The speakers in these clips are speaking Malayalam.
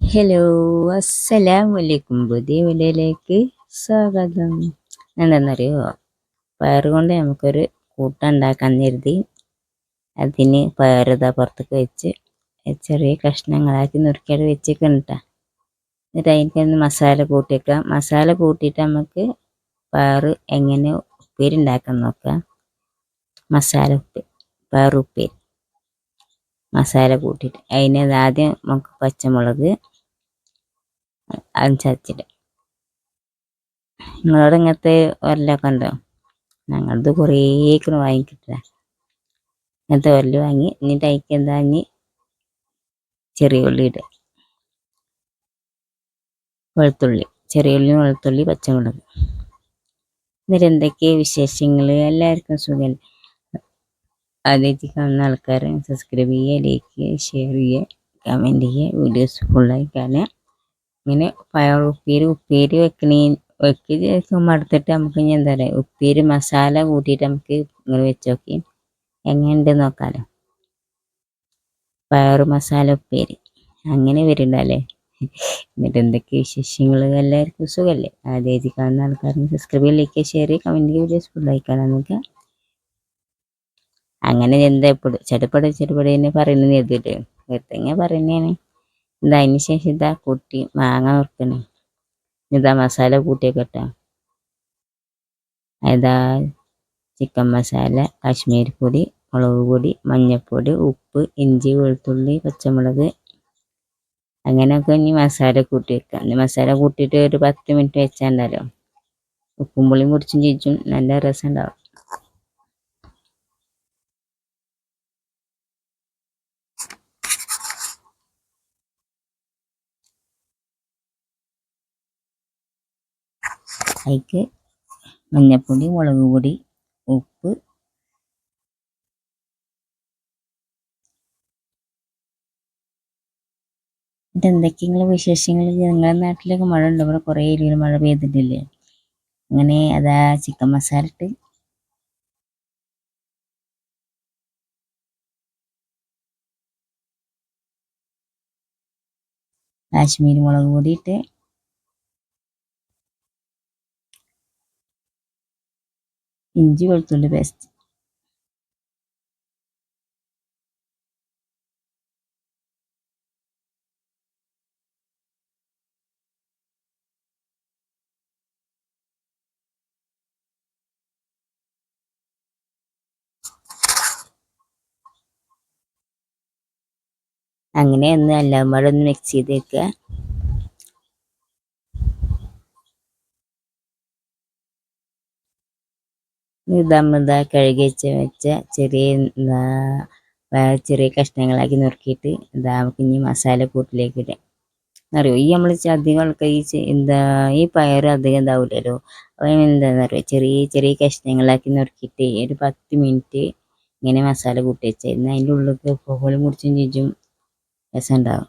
ഹലോ അസ്സലാം അലൈക്കും പുതിയ വീഡിയോയിലേക്ക് സ്വാഗതം. എന്താണെന്നറിയോ? പയർ കൊണ്ട് നമുക്കൊരു കൂട്ടുണ്ടാക്കാൻ കരുതി. അതിന് പയറുതാ പുറത്തേക്ക് വെച്ച് ചെറിയ കഷ്ണങ്ങളാക്കി നുറുക്കിയത് വെച്ചിട്ടുണ്ട് എന്നിട്ട് അതിനൊന്ന് മസാല കൂട്ടിയേക്കാം. മസാല കൂട്ടിയിട്ട് നമുക്ക് പയർ എങ്ങനെ ഉപ്പേരി ഉണ്ടാക്കാൻ നോക്കാം. മസാല ഉപ്പേരി പയർ ഉപ്പേരി മസാല കൂട്ടിയിട്ട് അതിന് ആദ്യം നമുക്ക് പച്ചമുളക് ചതച്ചിട്ട് നിങ്ങളോട് ഇങ്ങനത്തെ ഒരലൊക്കെ ഉണ്ടോ? ഞങ്ങളത് കുറേക്കിന് വാങ്ങിക്കിട്ടില്ല ഇങ്ങനത്തെ ഒരൽ വാങ്ങി എന്നിട്ട് അതിക്ക് എന്താ ഇനി ചെറിയ ഉള്ളി ഇടുക. വെളുത്തുള്ളി ചെറിയ ഉള്ളി വെളുത്തുള്ളി പച്ചമുളക്. എന്നിട്ട് എന്തൊക്കെയാണ് വിശേഷങ്ങൾ? എല്ലാവർക്കും സുഖം. ആദ്യമായിട്ട് കാണുന്ന ആൾക്കാർ സബ്സ്ക്രൈബ് ചെയ്യുക ലൈക്ക് ചെയ്യുക ഷെയർ ചെയ്യുക കമന്റ് ചെയ്യുക വീഡിയോസ് ഫുള്ളായി കാണുക. ഇങ്ങനെ പയർ ഉപ്പേരി ഉപ്പേരി വെക്കണേ വെക്കി ശേഷം മടുത്തിട്ട് നമുക്ക് ഇനി എന്താ പറയുക ഉപ്പേരി മസാല കൂട്ടിയിട്ട് നമുക്ക് ഇങ്ങനെ വെച്ച് നോക്കി. എങ്ങനെയുണ്ട് നോക്കാലോ? പയർ മസാല ഉപ്പേരി. അങ്ങനെ വരുന്നുണ്ടല്ലേ എന്നിട്ട് എന്തൊക്കെ വിശേഷങ്ങൾ എല്ലാവർക്കും സുഖമല്ലേ ആദ്യമായിട്ട് കാണുന്ന ആൾക്കാരും subscribe like share comment videos ഫുള്ളായി നമുക്ക്. അങ്ങനെ എന്താ ഇപ്പോൾ ചെടുപ്പട ചെടുപടി തന്നെ പറയുന്നത് എഴുതിയിട്ട് വെറുതെ പറയുന്നതാണ്. ഇതാ അതിന് ശേഷം ഇതാ കുട്ടി മാങ്ങ നുറുക്കണേ ഇതാ മസാല കൂട്ടിയൊക്കെ ഇട്ടാ ഇതാ ചിക്കൻ മസാല കാശ്മീരി പൊടി മുളക് പൊടി മഞ്ഞൾപ്പൊടി ഉപ്പ് ഇഞ്ചി വെളുത്തുള്ളി പച്ചമുളക്. അങ്ങനെയൊക്കെ ഇനി മസാല കൂട്ടി വെക്കാം. ഇനി മസാല കൂട്ടിയിട്ട് ഒരു പത്ത് മിനിറ്റ് വെച്ചാൽ ഉണ്ടല്ലോ. ഉപ്പും പുളിയും കുടിച്ചും ചീച്ചും നല്ല രസം ഉണ്ടാവും അതിക്ക് മഞ്ഞൾപ്പൊടി മുളക് പൊടി ഉപ്പ് എന്തൊക്കെയുള്ള വിശേഷങ്ങൾ? നിങ്ങളുടെ നാട്ടിലൊക്കെ മഴ ഉണ്ട് ഇവിടെ കുറേ ഏരിയയിൽ മഴ പെയ്തിട്ടില്ലേ? അങ്ങനെ അതാ ചിക്കൻ മസാല ഇട്ട് കാശ്മീരി മുളക് പൊടി ഇട്ട് ഇഞ്ചി വെളുത്തുള്ളി പേസ്റ്റ് അങ്ങനെ ഒന്ന് എല്ലാം കൂടെ ഒന്ന് മിക്സ് ചെയ്ത് വെക്കുക ഇതമ്മ കഴുകി വെച്ച ചെറിയ ചെറിയ കഷ്ണങ്ങളാക്കി നുറുക്കിയിട്ട് ഇതാ ഇനി മസാല കൂട്ടിലേക്ക് ഇടാം. അറിയോ? ഈ നമ്മൾ അധികം ആൾക്കാർ ഈ എന്താ ഈ പയർ അധികം ഇതാവില്ലല്ലോ അപ്പം എന്താണെന്ന് അറിയോ? ചെറിയ ചെറിയ കഷ്ണങ്ങളാക്കി നുറുക്കിയിട്ട് ഒരു പത്ത് മിനിറ്റ് ഇങ്ങനെ മസാല കൂട്ടി വെച്ചാൽ അതിന്റെ ഉള്ളിലേക്ക് പുകളി മുറിച്ചും ചിഞ്ചും രസം ഉണ്ടാവും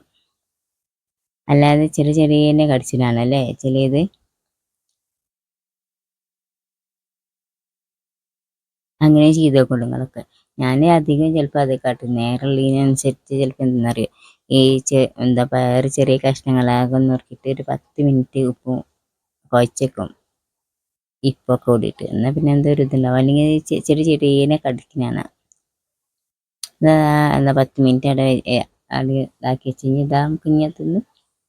അല്ലാതെ ചെറിയ ചെറിയ കടിച്ചിട്ടാണല്ലേ ചിലത് അങ്ങനെ ചെയ്ത് നിങ്ങളൊക്കെ ഞാൻ അധികം ചിലപ്പോൾ അത് കാട്ടും. നേരമുള്ളതിനനുസരിച്ച് ചിലപ്പോൾ എന്തെന്നറിയോ ഈ എന്താ പയർ ചെറിയ കഷ്ണങ്ങളാകെ നുറുക്കിയിട്ട് ഒരു പത്ത് മിനിറ്റ് ഉപ്പും കുഴച്ചേക്കും. ഇപ്പോൾ കൂടിയിട്ട്. എന്നാൽ പിന്നെ എന്തോ ഒരു ഇതുണ്ടാവും. അല്ലെങ്കിൽ ചെറിയ ചെടീനെ കടിക്കുന്നതാണ് എന്താ പത്ത് മിനിറ്റ് അവിടെ അത് ഇതാക്കി വെച്ച് കഴിഞ്ഞാൽ ഇതാ കുഞ്ഞത്തുനിന്ന്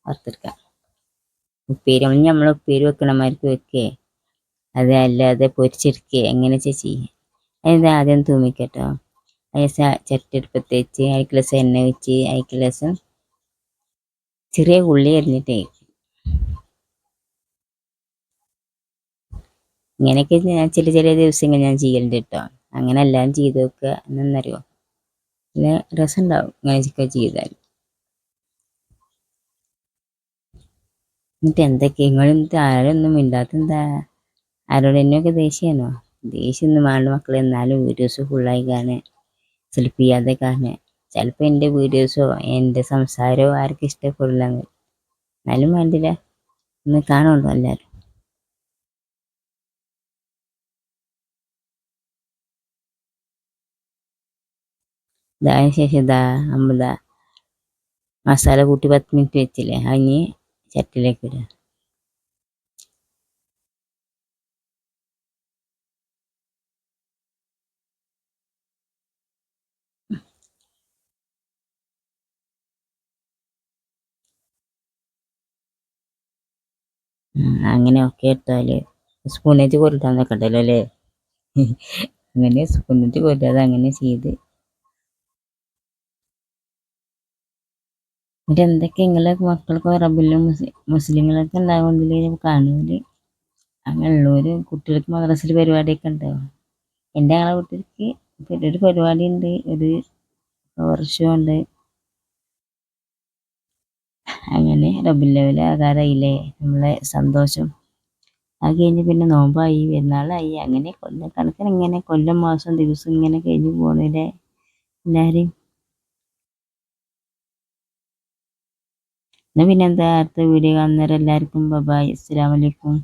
വറുത്തെടുക്കാം. ഉപ്പേരി. നമ്മൾ ഉപ്പേരി വെക്കണമാർക്ക് വെക്കേ. അത് അല്ലാതെ പൊരിച്ചെടുക്കേ. എങ്ങനെ ചെയ്യും? അതിന് ആദ്യം തൂമിക്കട്ടോ. അതിന് ചട്ടിയെടുപ്പത്ത് വെച്ച് അതിക്ക് ലസം എണ്ണ വെച്ച് അതിക്ക് ലസം ചെറിയ ഉള്ളി അരിഞ്ഞിട്ടേ. ഇങ്ങനെയൊക്കെ ഞാൻ ചില ചില ദിവസങ്ങൾ ഞാൻ ചെയ്യലുണ്ട് കേട്ടോ. അങ്ങനെ എല്ലാം ചെയ്ത് നോക്കുക. എന്നറിയോ പിന്നെ രസം ഉണ്ടാവും ഇങ്ങനെയൊക്കെ ചെയ്താൽ. എന്നിട്ട് എന്തൊക്കെ? നിങ്ങളെന്നിട്ട് ആരൊന്നും മിണ്ടാത്തെന്താ ആരോട് എന്നെയൊക്കെ ദേഷ്യമാണോ ദേഷ്യമൊന്നും വേണ്ട മക്കളെ. എന്നാലും വീഡിയോസ് ഫുള്ളായി കാണുക. സ്ലിപ്പ് ചെയ്യാതെ കാണുക. ചിലപ്പോൾ എന്റെ വീഡിയോസോ എന്റെ സംസാരമോ ആർക്കും ഇഷ്ടപ്പെടില്ല എന്നാലും വേണ്ടില്ല. ഒന്ന് കാണുള്ളൂ എല്ലാവരും ഇതായ ശേഷം ഇതാ നമ്മളിതാ മസാല കൂട്ടി പത്ത് മിനിറ്റ് വെച്ചില്ലേ? അതിന് ചട്ടിലേക്ക് ഇടുക. ഉം, അങ്ങനെ ഒക്കെ ഇട്ടാൽ സ്പൂണേറ്റ് കൊരുട്ടാൻ നിൽക്കണ്ടല്ലോ അല്ലേ? അങ്ങനെ സ്പൂണേറ്റ് കൊരുട്ടാതെ അങ്ങനെ ചെയ്ത്. എന്നിട്ട് എന്തൊക്കെ നിങ്ങളെ മക്കൾക്ക് അറബിലും മുസ്ലിങ്ങളൊക്കെ ഉണ്ടാകുന്നതിൽ കാണൂൽ? അങ്ങനെയുള്ളവര് കുട്ടികൾക്ക് മദ്രസിൽ പരിപാടിയൊക്കെ ഉണ്ടാവും എന്റെ ഞങ്ങളെ കുട്ടികൾക്ക് ഒരു പരിപാടി ഉണ്ട് ഒരു വർഷമുണ്ട് ലെവൽ നമ്മളെ സന്തോഷം. അത് കഴിഞ്ഞ് പിന്നെ നോമ്പായി. പെരുന്നാളായി. അങ്ങനെ കൊല്ലം കണക്കിന് ഇങ്ങനെ കൊല്ലം മാസം ദിവസം ഇങ്ങനെ കഴിഞ്ഞ് പോണില്ലേ എല്ലാവരെയും എന്നാൽ പിന്നെന്താ അടുത്ത വീഡിയോ കാണുന്നവരെല്ലാവർക്കും ബബായ്. അസ്സാം അസ്സലാമലൈക്കും